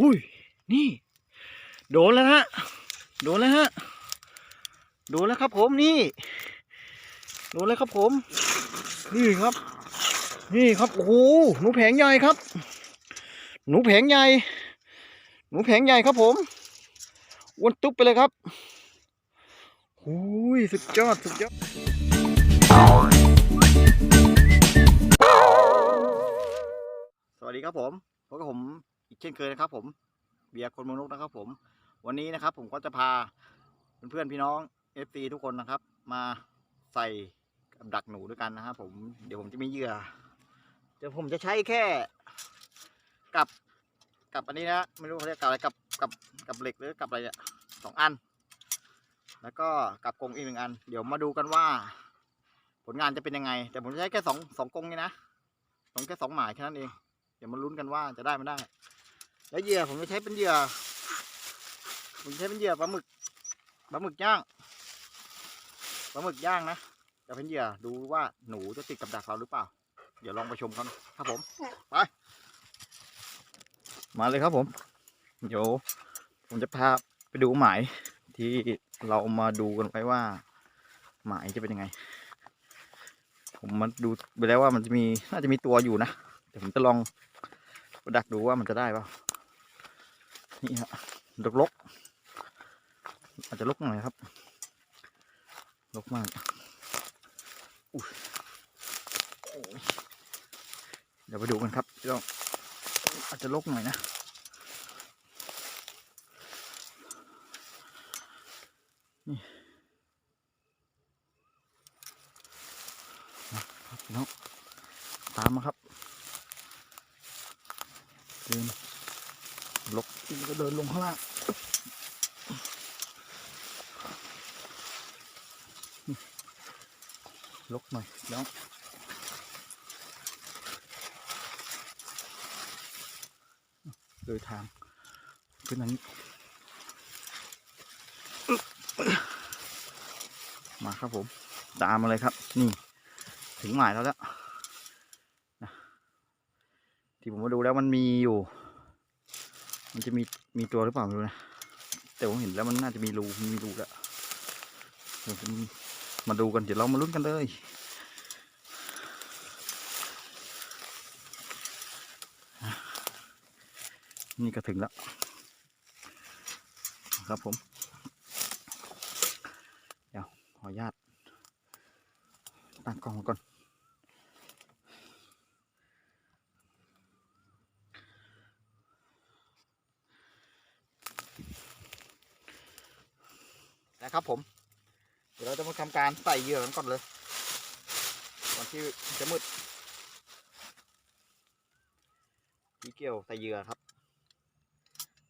อุ้ย นี่ โดนแล้วฮะ โดนแล้วฮะ โดนแล้วครับผมนี่ โดนแล้วครับผม นี่ครับ นี่ครับ โอ้โห หนูแผงใหญ่ครับ หนูแผงใหญ่ หนูแผงใหญ่ครับผมอ้วนตุ๊บไปเลยครับหูยสุดยอด สุดยอด สวัสดีครับผมพบกับผม อีกเช่นเคยนะครับ ผมเบียร์คนมืองนกนะครับ ผม วันนี้นะครับ ผมก็จะพาเพื่อนๆพี่น้อง FC ทุกคนนะครับ มาใส่กับดักหนูด้วยกันนะครับ ผมเดี๋ยวผมจะมีเหยื่อเดี๋ยวผมจะใช้แค่กับกับอันนี้นะไม่รู้เขาเรียกกับอะไรกับกับกับเหล็กหรือกับอะไรเนี่ยสองอัน แล้วก็กับกรงอีกหนึ่งอัน เดี๋ยวมาดูกันว่า ผลงานจะเป็นยังไง แต่ผมจะใช้แค่สองสองกรงนี่นะสองแค่สองหมายแค่นั้นเอง เดี๋ยวมาลุ้นกันว่าจะได้ไม่ได้ แล้วเหยื่อผมจะใช้เป็นเหยื่อผมใช้เป็นเหยื่อปลาหมึกปลาหมึกย่างปลาหมึกย่างนะจะเป็นเหยื่อดูว่าหนูจะติดกับดักเราหรือเปล่า เดี๋ยวลองไปชมกันครับผมไปมาเลยครับผมเดี๋ยวผมจะพาไปดูหมายที่เรามาดูกันไว้ว่า หมายจะเป็นยังไง ผมมาดูไปแล้วว่ามันจะมีน่าจะมีตัวอยู่นะเดี๋ยวผมจะลองดักดูว่ามันจะได้เปล่า นี่ฮะลกลกๆอาจจะลกหน่อยครับ ลกมากเดี๋ยวไปดูกันครับพี่น้องอาจจะลกหน่อยนะนี่ครับพี่น้องตามมาครับเดินลก แล้วก็เดินลงข้างล่างลกหน่อยแล้วโดยทางขึ้นอันนี้มาครับผม ตามมาเลยครับ นี่ ถึงหมายแล้วแล้วที่ผมมาดูแล้วมันมีอยู่ มันจะมีมีตัวหรือเปล่าไม่รู้นะแต่ผมเห็นแล้วมันน่าจะมีรูมีรูแล้วเดี๋ยวมาดูกันเดี๋ยวเรามาลุ้นกันเลยนี่ก็ถึงแล้วครับผม เดี๋ยวขออนุญาตตั้งกล้องก่อน นะครับผม เดี๋ยวเราจะมาทำการใส่เหยื่อกันก่อนเลยก่อนที่จะมืดพี่เกี่ยวใส่เหยื่อครับ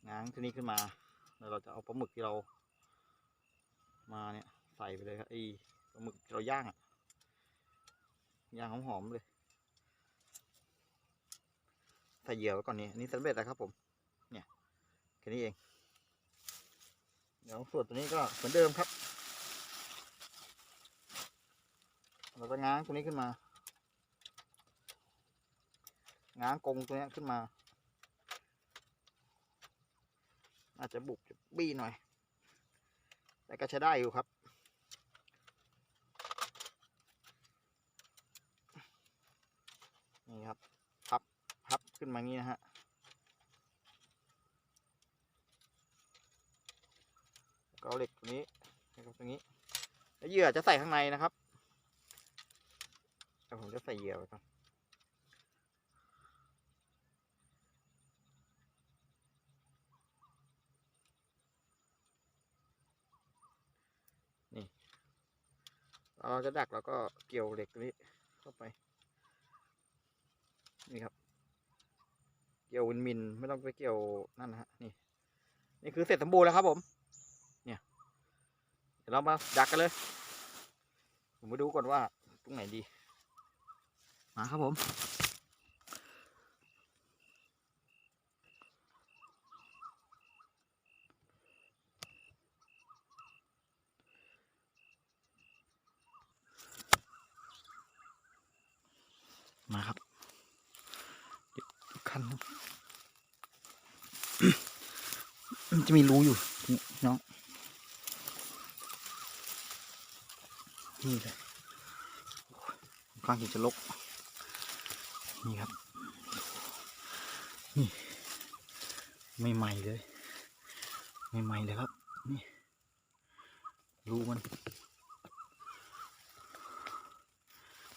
ง้างที่นี้ขึ้นมาแล้วเราจะเอาปลาหมึกที่เรา มาเนี่ยใส่ไปเลยครับไอ้ปลาหมึกที่เราย่างอะย่างหอมๆเลยใส่เหยื่อไว้ก่อนนี้อันนี้สำเร็จแล้วครับผม เนี่ยแค่นี้เอง เดี๋ยวส่วนตัวนี้ก็เหมือนเดิมครับ เราจะง้างตัวนี้ขึ้นมา ง้างกงตัวนี้ขึ้นมา อาจจะบุกจะบี้หน่อย แต่ก็ใช้ได้อยู่ครับนี่ครับพับพับขึ้นมางี้นะฮะ เอาเหล็กตัวนี้นะครับตรงนี้แล้วเหยื่อจะใส่ข้างในนะครับแต่ผมจะใส่เหยื่อไว้ก่อนนี่เราจะดักแล้วก็เกี่ยวเหล็กตัวนี้เข้าไป นี่ครับ เกี่ยววินมิน ไม่ต้องไปเกี่ยวนั่นนะฮะ นี่ นี่คือเสร็จสมบูรณ์แล้วครับผม เดี๋ยวเรามาดักกันเลย ผมมาดูก่อนว่าตรงไหนดี มาครับผมมาครับคัน จะมีรูอยู่น้อง นี่เลยข้างที่จะลก นี่ครับ นี่ ไม่ใหม่เลย ไม่ใหม่เลยครับ นี่รูมัน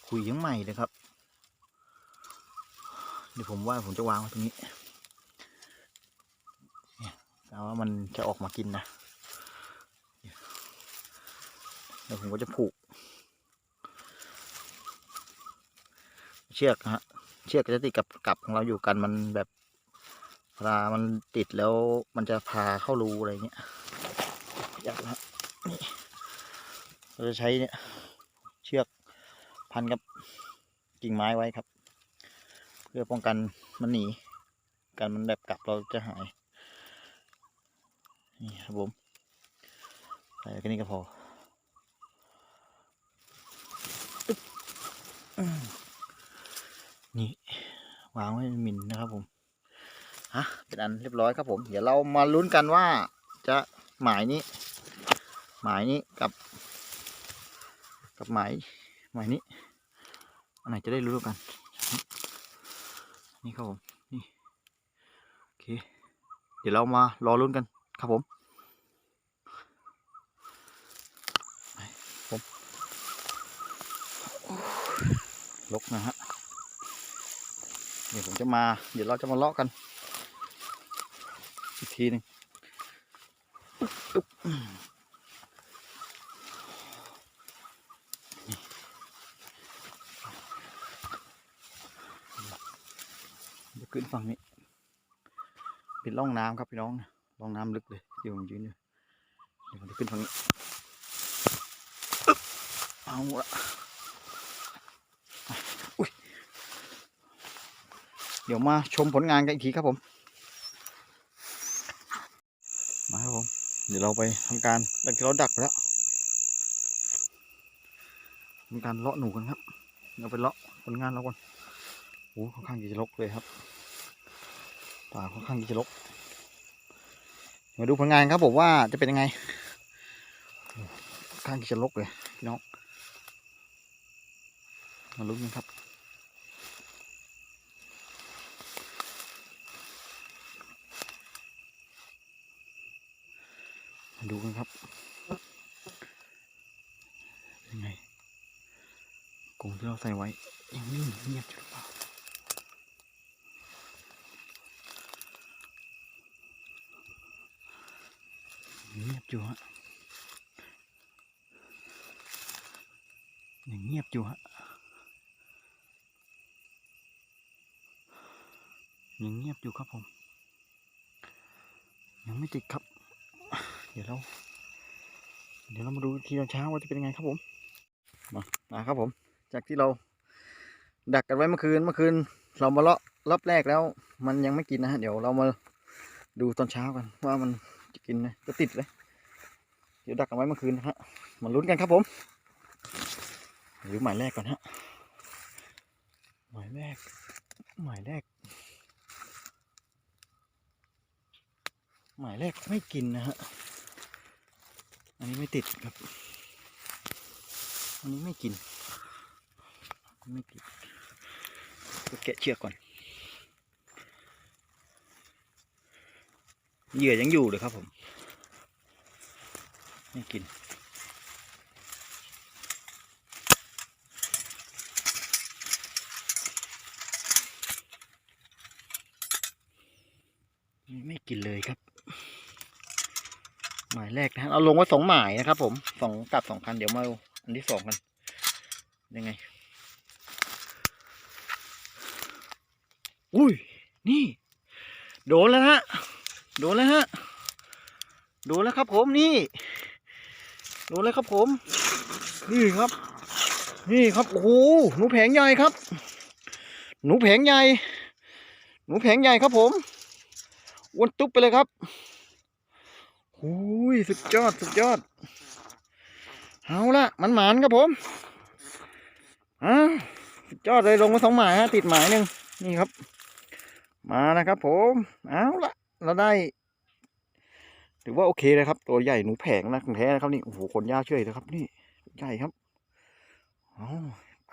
คุยยังใหม่เลยครับ เดี๋ยวผมว่าผมจะวางไว้ตรงนี้เนี่ยแต่ว่ามันจะออกมากินนะเนี่ยเดี๋ยวผมก็จะผูก เชือกนะฮะเชือกจะติดกับกับของเราอยู่กันมันแบบเวลามันติดแล้วมันจะพาเข้ารูอะไรเงี้ยอยากนะฮะนี่เราจะใช้เนี่ยเชือกพันกับกิ่งไม้ไว้ครับ เพื่อป้องกันมันหนีกันมันแบบกลับเราจะหายนี่ครับผมใส่แค่นี้ก็พออืม นี่วางไว้มินนะครับผมฮะเป็นอันเรียบร้อยครับผม เดี๋ยวเรามาลุ้นกันว่า จะหมายนี้ หมายนี้กับ กับหมายหมายนี้อันไหนจะได้รู้กัน นี่ครับผมนี่โอเค เดี๋ยวเรามารอลุ้นกันครับผมผมลกนะฮะ ดี๋ยวผมจะมา เดี๋ยวเราจะมาเลาะกัน อีกทีนึงเดี๋ยวขึ้นฝั่งนี้ เป็นร่องน้ำครับพี่น้องร่องน้ำลึกเลยที่ผมยืนอยู่เดี๋ยวผมจะขึ้นฝั่งนี้อึ๊บเอาละอุ้ย เดี๋ยวมาชมผลงานกันอีกทีครับผม มาครับผม เดี๋ยวเราไปทำการดักที่เราดักไปแล้วทำการเลาะหนูกันครับ เราไปเลาะผลงานเราก่อนโอ้ค่อนข้างจะรกเลยครับป่าค่อนข้างจะรกมาดูผลงานครับผมว่าจะเป็นยังไงค่อนข้างจะรกเลยน้องมาลุ้นกันครับ มาดูกันครับเป็นยังไงกรงที่เราใส่ไว้ยังนิ่งเงียบอยู่หรือเปล่าเงียบอยู่ฮะยังเงียบอยู่ฮะยังเงียบอยู่ครับผม ยังไม่ติดครับ เดี๋ยวเราเดี๋ยวเรามาดูทีตอนเช้าว่าจะเป็นยังไงครับผม มามาครับผม จากที่เราดักกันไว้เมื่อคืนเมื่อคืน เรามาเลาะรอบแรกแล้ว มันยังไม่กินนะฮะเดี๋ยวเรามาดูตอนเช้ากันว่ามันจะกินไหมจะติดเลยเดี๋ยวดักกันไว้เมื่อคืนนะฮะมาลุ้นกันครับผมหรือหมายแรกก่อนฮะหมายแรกหมายแรกหมายแรกไม่กินนะฮะ อันนี้ไม่ติดครับ อันนี้ไม่กิน ไม่ติดก็แกะเชือกก่อน เหยื่อยังอยู่เลยครับผม ไม่กินไม่กินเลยครับ หมายแรกนะเอาลงไว้สองหมายนะครับผมสองกลับสองคันเดี๋ยวมาอันที่สองกันยังไง อุ้ย นี่ โดนแล้วฮะ โดนแล้วฮะ โดนแล้วครับผมนี่ โดนแล้วครับผม นี่ครับ นี่ครับโอ้โหหนูแผงใหญ่ครับ หนูแผงใหญ่ หนูแผงใหญ่ครับผมอ้วนตุ๊บไปเลยครับโอ้ยสุดยอดสุดยอด เอาละมันหมานครับผมอ่าสุดยอดเลยลงมาสองหมายฮะติดหมายหนึ่งนี่ครับ มานะครับผมเอาละเราได้ถือว่าโอเคเลยครับ ตัวใหญ่หนูแผงนะของแท้นะครับนี่โอ้โหขนยาวเฉยเลยนะครับ นี่ใหญ่ครับเอาไป